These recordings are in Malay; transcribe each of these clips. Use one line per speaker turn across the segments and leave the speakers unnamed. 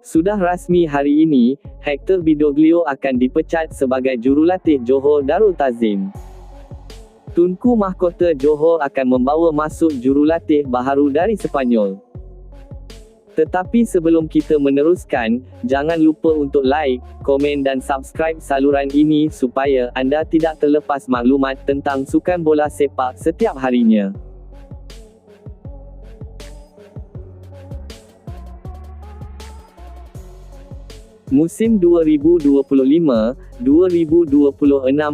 Sudah rasmi hari ini, Hector Bidoglio akan dipecat sebagai jurulatih Johor Darul Tazim. Tunku Mahkota Johor akan membawa masuk jurulatih baharu dari Sepanyol. Tetapi sebelum kita meneruskan, jangan lupa untuk like, komen dan subscribe saluran ini supaya anda tidak terlepas maklumat tentang sukan bola sepak setiap harinya. Musim 2025-2026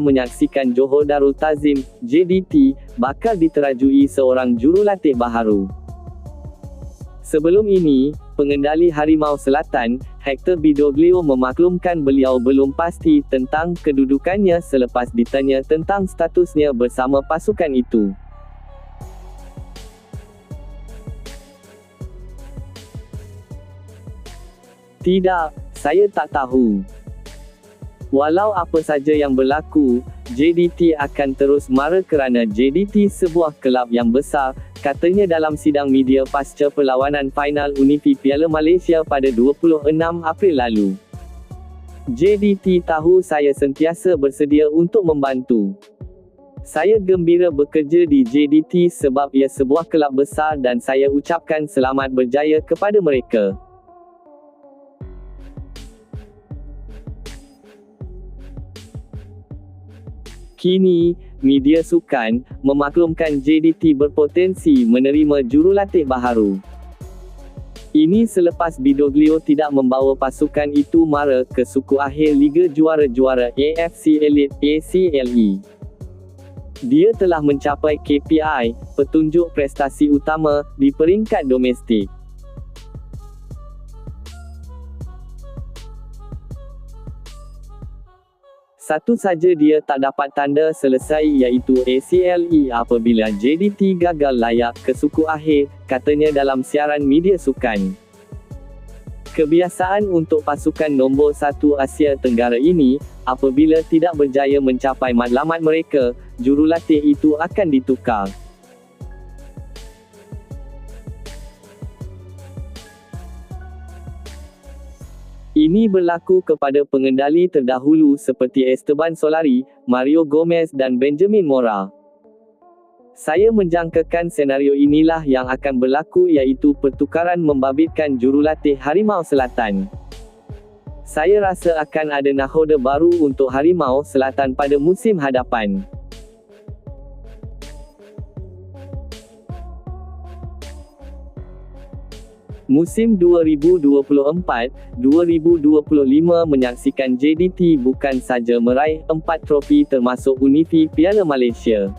menyaksikan Johor Darul Tazim, JDT, bakal diterajui seorang jurulatih baharu. Sebelum ini, pengendali Harimau Selatan, Hector Bidoglio memaklumkan beliau belum pasti tentang kedudukannya selepas ditanya tentang statusnya bersama pasukan itu. Tidak, saya tak tahu. Walau apa saja yang berlaku, JDT akan terus mara kerana JDT sebuah kelab yang besar, katanya dalam sidang media pasca perlawanan final Unifi Piala Malaysia pada 26 April lalu. JDT tahu saya sentiasa bersedia untuk membantu. Saya gembira bekerja di JDT sebab ia sebuah kelab besar dan saya ucapkan selamat berjaya kepada mereka. Kini, media sukan, memaklumkan JDT berpotensi menerima jurulatih baharu. Ini selepas Bidoglio tidak membawa pasukan itu mara ke suku akhir Liga Juara-Juara AFC Elite ACLE. Dia telah mencapai KPI, petunjuk prestasi utama, di peringkat domestik. Satu saja dia tak dapat tanda selesai iaitu ACLE apabila JDT gagal layak ke suku akhir, katanya dalam siaran media sukan. Kebiasaan untuk pasukan nombor satu Asia Tenggara ini, apabila tidak berjaya mencapai matlamat mereka, jurulatih itu akan ditukar. Ini berlaku kepada pengendali terdahulu seperti Esteban Solari, Mario Gomez dan Benjamin Mora. Saya menjangkakan senario inilah yang akan berlaku iaitu pertukaran membabitkan jurulatih Harimau Selatan. Saya rasa akan ada nahoda baru untuk Harimau Selatan pada musim hadapan. Musim 2024-2025 menyaksikan JDT bukan saja meraih empat trofi termasuk Unifi Piala Malaysia.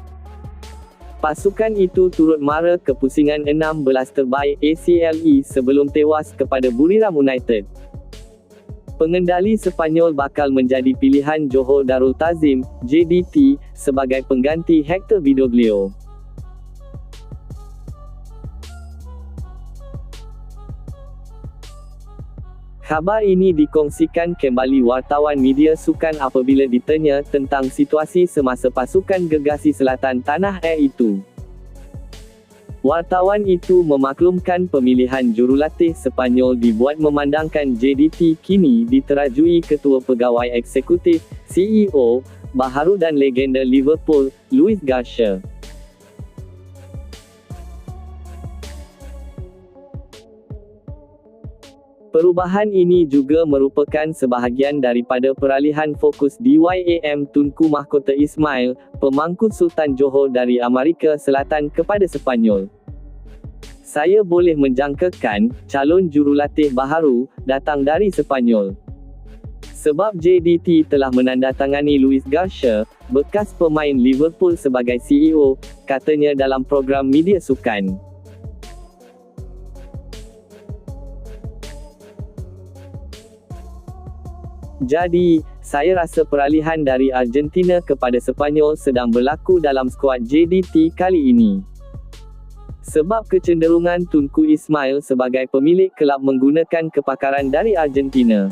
Pasukan itu turut mara ke pusingan 16 terbaik ACLE sebelum tewas kepada Buriram United. Pengendali Sepanyol bakal menjadi pilihan Johor Darul Tazim, JDT, sebagai pengganti Hector Bidoglio. Khabar ini dikongsikan kembali wartawan media sukan apabila ditanya tentang situasi semasa pasukan gegasi selatan tanah air itu. Wartawan itu memaklumkan pemilihan jurulatih Sepanyol dibuat memandangkan JDT kini diterajui Ketua Pegawai Eksekutif, CEO, baharu dan legenda Liverpool, Louis Garcia. Perubahan ini juga merupakan sebahagian daripada peralihan fokus DYAM Tunku Mahkota Ismail, pemangku Sultan Johor dari Amerika Selatan kepada Sepanyol. Saya boleh menjangkakan, calon jurulatih baharu, datang dari Sepanyol. Sebab JDT telah menandatangani Luis Garcia, bekas pemain Liverpool sebagai CEO, katanya dalam program media sukan. Jadi, saya rasa peralihan dari Argentina kepada Sepanyol sedang berlaku dalam skuad JDT kali ini. Sebab kecenderungan Tunku Ismail sebagai pemilik kelab menggunakan kepakaran dari Argentina.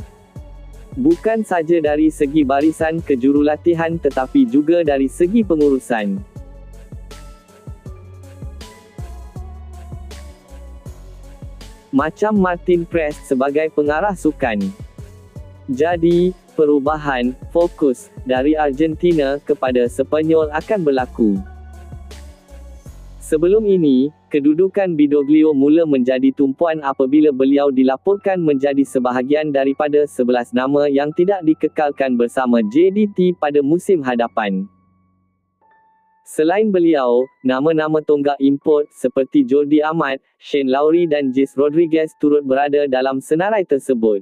Bukan saja dari segi barisan kejurulatihan tetapi juga dari segi pengurusan. macam Martin Press sebagai pengarah sukan. Jadi, perubahan fokus dari Argentina kepada Sepanyol akan berlaku. Sebelum ini, kedudukan Bidoglio mula menjadi tumpuan apabila beliau dilaporkan menjadi sebahagian daripada 11 nama yang tidak dikekalkan bersama JDT pada musim hadapan. Selain beliau, nama-nama tonggak import seperti Jordi Amat, Shane Lowry dan Jace Rodriguez turut berada dalam senarai tersebut.